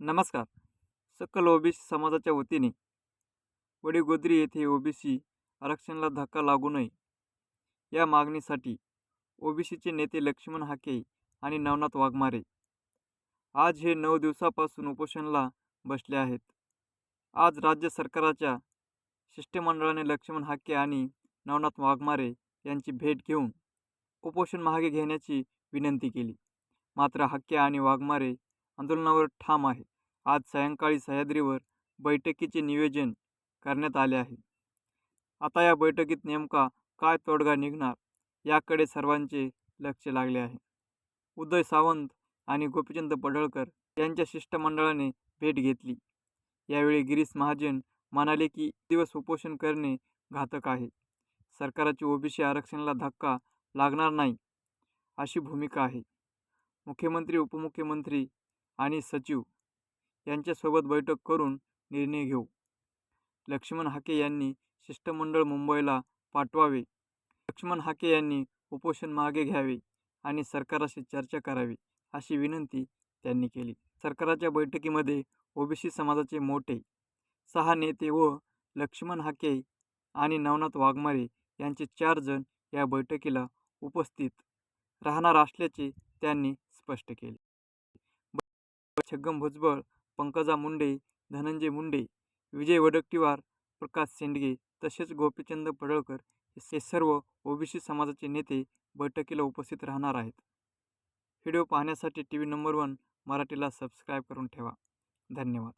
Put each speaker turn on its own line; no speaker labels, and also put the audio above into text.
नमस्कार. सकल ओबीसी समाजाच्या वतीने वडीगोद्री येथे ओबीसी आरक्षणाला धक्का लागू नये. या मागणीसाठी ओबीसीचे नेते लक्ष्मण हाके आणि नवनाथ वाघमारे आज हे नऊ दिवसापासून उपोषणाला बसले आहेत. आज राज्य सरकारच्या शिष्टमंडळाने लक्ष्मण हाके आणि नवनाथ वाघमारे यांची भेट घेऊन उपोषण मागे घेण्याची विनंती केली. मात्र हाके आणि वाघमारे आंदोलनावर ठाम आहे. आज सायंकाळी सह्याद्रीवर बैठकीचे नियोजन करण्यात आले आहे. आता या बैठकीत नेमका काय तोडगा निघणार याकडे सर्वांचे लक्ष लागले आहे. उदय सावंत आणि गोपीचंद पडळकर यांच्या शिष्टमंडळाने भेट घेतली. यावेळी गिरीश महाजन म्हणाले की दिवस उपोषण करणे घातक आहे. सरकारची ओबीसी आरक्षणाला धक्का लागणार नाही अशी भूमिका आहे. मुख्यमंत्री उपमुख्यमंत्री आणि सचिव यांच्यासोबत बैठक करून निर्णय घेऊ. लक्ष्मण हाके यांनी शिष्टमंडळ मुंबईला पाठवावे. लक्ष्मण हाके यांनी उपोषण मागे घ्यावे आणि सरकाराशी चर्चा करावी अशी विनंती त्यांनी केली. सरकाराच्या बैठकीमध्ये ओबीसी समाजाचे मोठे सहा नेते व लक्ष्मण हाके आणि नवनाथ वाघमारे यांचे चार जण या बैठकीला उपस्थित राहणार असल्याचे त्यांनी स्पष्ट केले. छगन भुजबळ पंकजा मुंडे धनंजय मुंडे विजय वडट्टीवार प्रकाश शेंडगे तसेच गोपीचंद पडळकर हे सर्व ओबीसी समाजाचे नेते बैठकीला उपस्थित राहणार आहेत. व्हिडिओ पाहण्यासाठी टी व्ही नंबर वन मराठीला सबस्क्राईब करून ठेवा. धन्यवाद.